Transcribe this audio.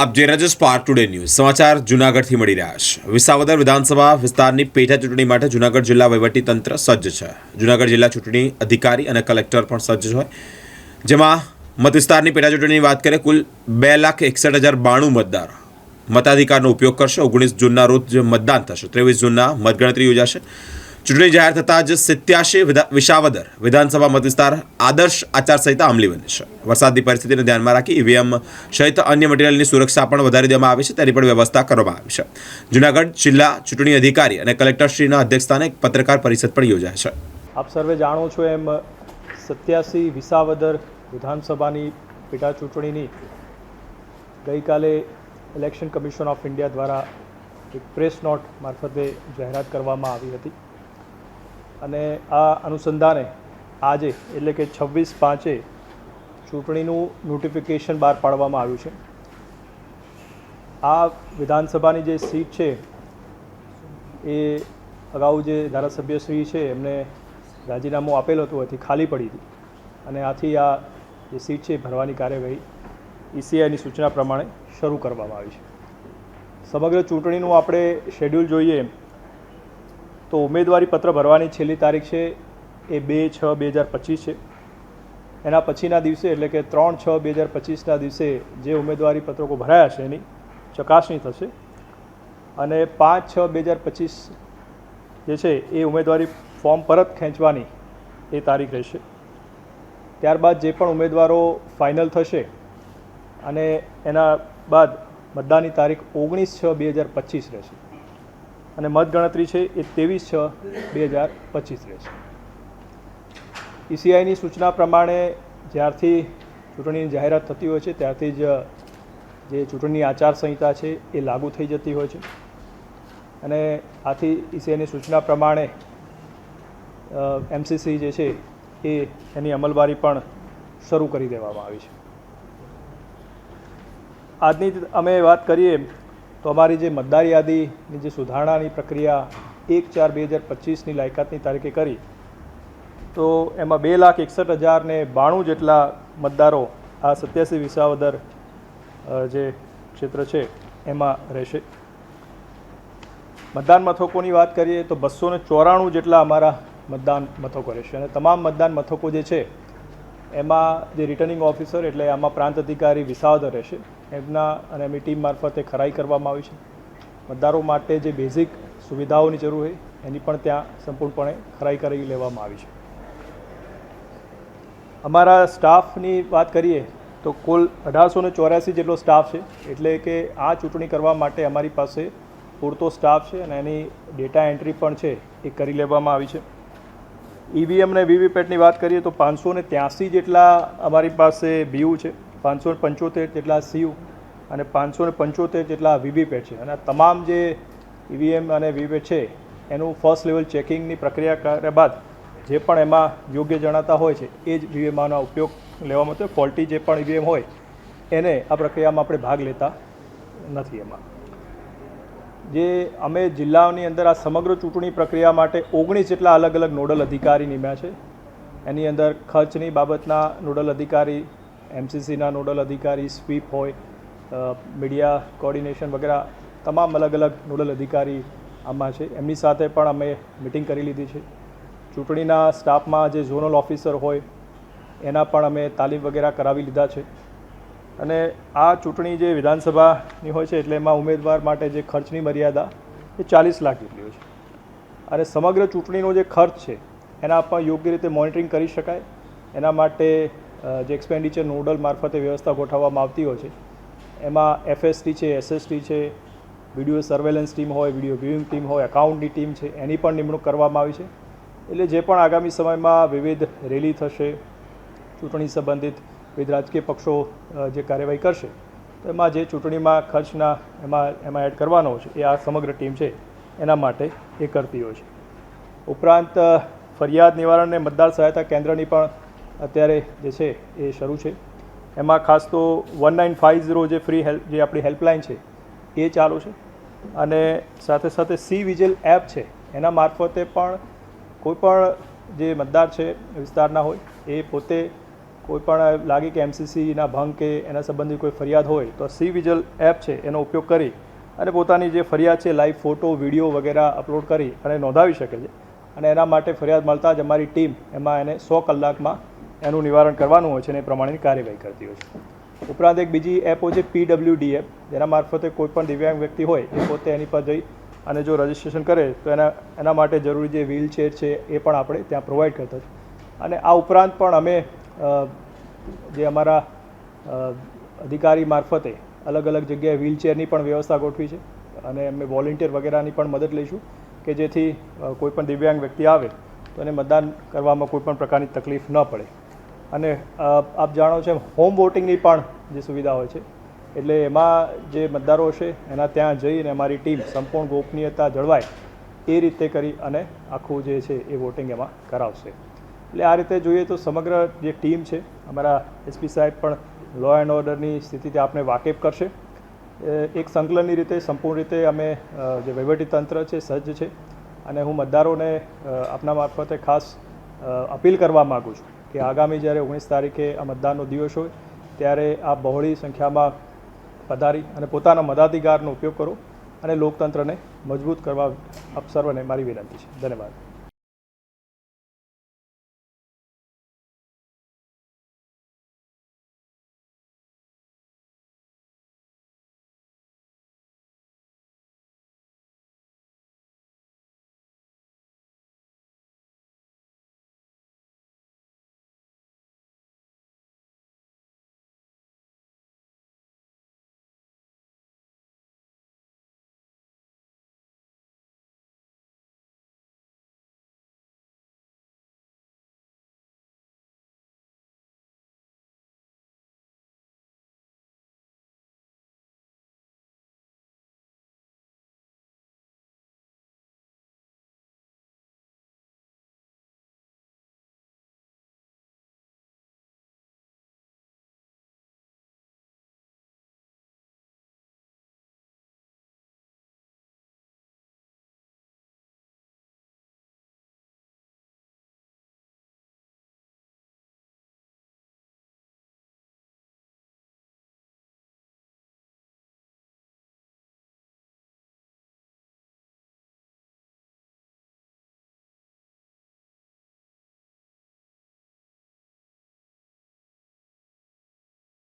આપ જે Raj's સ્પાર today news સમાચાર જુનાગઢથી મળી રહ્યા છે. વિસાવદર વિધાનસભા વિસ્તારની પેટા ચૂંટણી માટે જુનાગઢ જિલ્લા વહીવટી તંત્ર સજ્જ છે. જુનાગઢ જિલ્લા ચૂંટણી અધિકારી અને કલેક્ટર પણ સજ્જ હોય. જેમાં મત વિસ્તારની પેટા ચૂંટણીની વાત કરીએ, કુલ બે લાખ એકસઠ હજાર બાણું મતદાર મતાધિકારનો ઉપયોગ કરશે. ઓગણીસ જૂનના રોજ મતદાન થશે. ત્રેવીસ જૂનના મતગણતરી યોજાશે. ચૂંટણી જાહેર થતાં જ સિત્યાસી વિસાવદર વિધાનસભા મતવિસ્તાર આદર્શ આચારસંહિતા અમલી બની છે. વરસાદની પરિસ્થિતિને ધ્યાનમાં રાખી ઈવીએમ સહિત અન્ય મટીરિયલની સુરક્ષા પણ વધારી દેવામાં આવી છે. તેની પણ વ્યવસ્થા કરવામાં આવી છે. જૂનાગઢ જિલ્લા ચૂંટણી અધિકારી અને કલેક્ટરશ્રીના અધ્યક્ષસ્થાને એક પત્રકાર પરિષદ પણ યોજાય છે. આપ સર્વે જાણો છો એમ સત્યાસી વિસાવદર વિધાનસભાની પેટા ચૂંટણીની ગઈકાલે ઇલેક્શન કમિશન ઓફ ઇન્ડિયા દ્વારા એક પ્રેસ નોટ મારફતે જાહેરાત કરવામાં આવી હતી. અને આ અનુસંધાને આજે, એટલે કે છવ્વીસ પાંચે ચૂંટણીનું નોટિફિકેશન બહાર પાડવામાં આવ્યું છે. આ વિધાનસભાની જે સીટ છે, એ અગાઉ જે ધારાસભ્યશ્રી છે, એમને રાજીનામું આપેલું હતું, એથી ખાલી પડી હતી. અને આથી આ જે સીટ છે ભરવાની કાર્યવાહી ઈસીઆઈની સૂચના પ્રમાણે શરૂ કરવામાં આવી છે. સમગ્ર ચૂંટણીનું આપણે શેડ્યુલ જોઈએ તો ઉમેદવારી પત્ર ભરવાની છેલ્લી તારીખ છે એ બે છ બે હજાર પચીસ છે. એના પછીના દિવસે એટલે કે ત્રણ છ બે હજાર પચીસના દિવસે જે ઉમેદવારી પત્રકો ભરાયા છે એની ચકાસણી થશે. અને પાંચ છ બે હજાર પચીસ જે છે એ ઉમેદવારી ફોર્મ પરત ખેંચવાની એ તારીખ રહેશે. ત્યારબાદ જે પણ ઉમેદવારો ફાઇનલ થશે અને એના બાદ મતદાનની તારીખ ઓગણીસ છ બે હજાર પચીસ રહેશે. અને મતગણતરી છે એ ત્રેવીસ છ બે હજાર પચીસ રહેશે ઈસીઆઈની સૂચના પ્રમાણે જ્યારથી ચૂંટણીની જાહેરાત થતી હોય છે, ત્યારથી જ જે ચૂંટણીની આચારસંહિતા છે એ લાગુ થઈ જતી હોય છે. અને આથી ઈસીઆઈની સૂચના પ્રમાણે એમસીસી જે છે એ એની અમલવારી પણ શરૂ કરી દેવામાં આવી છે. આજની અમે વાત કરીએ તો અમારી જે મતદાર યાદીની જે સુધારણાની પ્રક્રિયા એક ચાર બે હજાર પચીસની લાયકાતની તારીખે કરી, તો એમાં બે લાખ એકસઠ હજાર ને બાણું જેટલા મતદારો આ સત્યાસી વિસાવદર જે ક્ષેત્ર છે, એમાં રહેશે. મતદાન મથકોની વાત કરીએ તો બસો ને ચોરાણું જેટલા અમારા મતદાન મથકો રહેશે અને તમામ મતદાન મથકો જે છે, એમાં જે રિટર્નિંગ ઓફિસર એટલે આમાં પ્રાંત અધિકારી વિસાવદર રહેશે. એમના અને એમની ટીમ મારફતે ખરાઈ કરવામાં આવી છે. મતદારો માટે જે બેઝિક સુવિધાઓની જરૂર હોય, એની પણ ત્યાં સંપૂર્ણપણે ખરાઈ કરી લેવામાં આવી છે. અમારા સ્ટાફની વાત કરીએ, તો કુલ અઢારસો ને ચોર્યાસી જેટલો સ્ટાફ છે, એટલે કે આ ચૂંટણી કરવા માટે અમારી પાસે પૂરતો સ્ટાફ છે અને એની ડેટા એન્ટ્રી પણ છે, એ કરી લેવામાં આવી છે. ઈવીએમ અને વીવીપેટની વાત કરીએ તો પાંચસો ને ત્યાંસી જેટલા અમારી પાસે બીયુ છે. પાંચસો પંચોતેર જેટલા સીયુ અને પાંચસો ને પંચોતેર જેટલા વીવીપેટ છે. અને તમામ જે ઈવીએમ અને વીવીપેટ છે, એનું ફર્સ્ટ લેવલ ચેકિંગની પ્રક્રિયા કર્યા બાદ જે પણ એમાં યોગ્ય જણાતા હોય છે, એ જ વીવીએમનો ઉપયોગ લેવામાં આવતો ફોલ્ટી જે પણ ઈવીએમ હોય, એને આ પ્રક્રિયામાં આપણે ભાગ લેતા નથી એમાં. જે અમે જિલ્લાઓની અંદર આ સમગ્ર ચૂંટણી પ્રક્રિયા માટે ઓગણીસ જેટલા અલગ અલગ નોડલ અધિકારી નિમ્યા છે. એની અંદર ખર્ચની બાબતના નોડલ અધિકારી એમસીસીના નોડલ અધિકારી, સ્વીપ હોય મીડિયા કોર્ડિનેશન વગેરે, તમામ અલગ અલગ નોડલ અધિકારી આમાં છે. એમની સાથે પણ અમે મિટિંગ કરી લીધી છે. ચૂંટણીના સ્ટાફમાં જે ઝોનલ ઓફિસર હોય, એના પણ અમે તાલીમ વગેરે કરાવી લીધા છે. અને આ ચૂંટણી જે વિધાનસભાની હોય છે, એટલે એમાં ઉમેદવાર માટે જે ખર્ચની મર્યાદા, એ ચાલીસ લાખ જેટલી હોય છે. અને સમગ્ર ચૂંટણીનો જે ખર્ચ છે, એના પણ યોગ્ય રીતે મોનિટરિંગ કરી શકાય. એના માટે જે એક્સપેન્ડિચર નોડલ મારફતે વ્યવસ્થા ગોઠવવામાં આવતી હોય છે. એમાં એફએસટી છે એસએસટી છે વીડિયો સર્વેલન્સ ટીમ હોય વીડિયો વ્યુઇંગ ટીમ હોય એકાઉન્ટની ટીમ છે, એની પણ નિમણૂક કરવામાં આવી છે. એટલે જે પણ આગામી સમયમાં વિવિધ રેલી થશે, ચૂંટણી સંબંધિત વિવિધ રાજકીય પક્ષો જે કાર્યવાહી કરશે, તો એમાં જે ચૂંટણીમાં ખર્ચના એમાં એમાં એડ કરવાનો છે, એ આ સમગ્ર ટીમ છે, એના માટે એ કરતી હોય છે. ઉપરાંત ફરિયાદ નિવારણ અને મતદાર સહાયતા કેન્દ્રની પણ અત્યારે જે છે એ શરૂ છે. એમાં ખાસ તો વન નાઇન ફાઇવ ઝીરો જે ફ્રી હેલ્પ, જે આપણી હેલ્પલાઇન છે, એ ચાલુ છે. અને સાથે સાથે સી વિજિલ એપ છે, એના મારફતે પણ કોઈપણ જે મતદાર છે, વિસ્તારના હોય, એ પોતે કોઈપણ લાગે કે એમસીસીના ભંગ કે એના સંબંધી કોઈ ફરિયાદ હોય, તો સી વિજલ એપ છે, એનો ઉપયોગ કરી અને પોતાની જે ફરિયાદ છે, લાઈવ ફોટો, વીડિયો વગેરે અપલોડ કરી અને નોંધાવી શકે છે. અને એના માટે ફરિયાદ મળતા જ અમારી ટીમ એમાં એને સો કલાકમાં એનું નિવારણ કરવાનું હોય છે અને એ પ્રમાણેની કાર્યવાહી કરતી હોય છે. ઉપરાંત એક બીજી એપો છે પીડબ્લ્યુડી એપ. જેના મારફતે કોઈ પણ દિવ્યાંગ વ્યક્તિ હોય, એ પોતે એની પર જઈ અને જો રજિસ્ટ્રેશન કરે, તો એના એના માટે જરૂરી જે વ્હીલચેર છે, એ પણ આપણે ત્યાં પ્રોવાઈડ કરતા છે. અને આ ઉપરાંત પણ અમે જે અમારા અધિકારી મારફતે અલગ અલગ જગ્યાએ વ્હીલચેરની પણ વ્યવસ્થા ગોઠવી છે અને અમે વોલેન્ટિયર વગેરેની પણ મદદ લઈશું કે જેથી કોઈપણ દિવ્યાંગ વ્યક્તિ આવે, તો એને મતદાન કરવામાં કોઈપણ પ્રકારની તકલીફ ન પડે. અને આપ જાણો છો એમ હોમ વોટિંગની પણ જે સુવિધા હોય છે. એટલે એમાં જે મતદારો છે એના ત્યાં જઈને અમારી ટીમ સંપૂર્ણ ગોપનીયતા જળવાય એ રીતે કરી અને આખું જે છે એ વોટિંગ એમાં કરાવશે. એટલે આ રીતે જોઈએ તો સમગ્ર જે ટીમ છે, અમારા એસપી સાહેબ પણ લો એન્ડ ઓર્ડરની સ્થિતિથી આપને વાકેફ કરશે. એક સંકલનની રીતે સંપૂર્ણ રીતે અમે જે વહીવટી તંત્ર છે, સજ્જ છે. અને હું મતદારોને આપના મારફતે ખાસ અપીલ કરવા માગું છું. કે આગામી જ્યારે ઓગણીસ તારીખે આ મતદાનનો દિવસ હોય, ત્યારે આ બહોળી સંખ્યામાં પધારી અને પોતાના મતાધિકારનો ઉપયોગ કરો અને લોકતંત્રને મજબૂત કરવા આપ સર્વને મારી વિનંતી છે. ધન્યવાદ.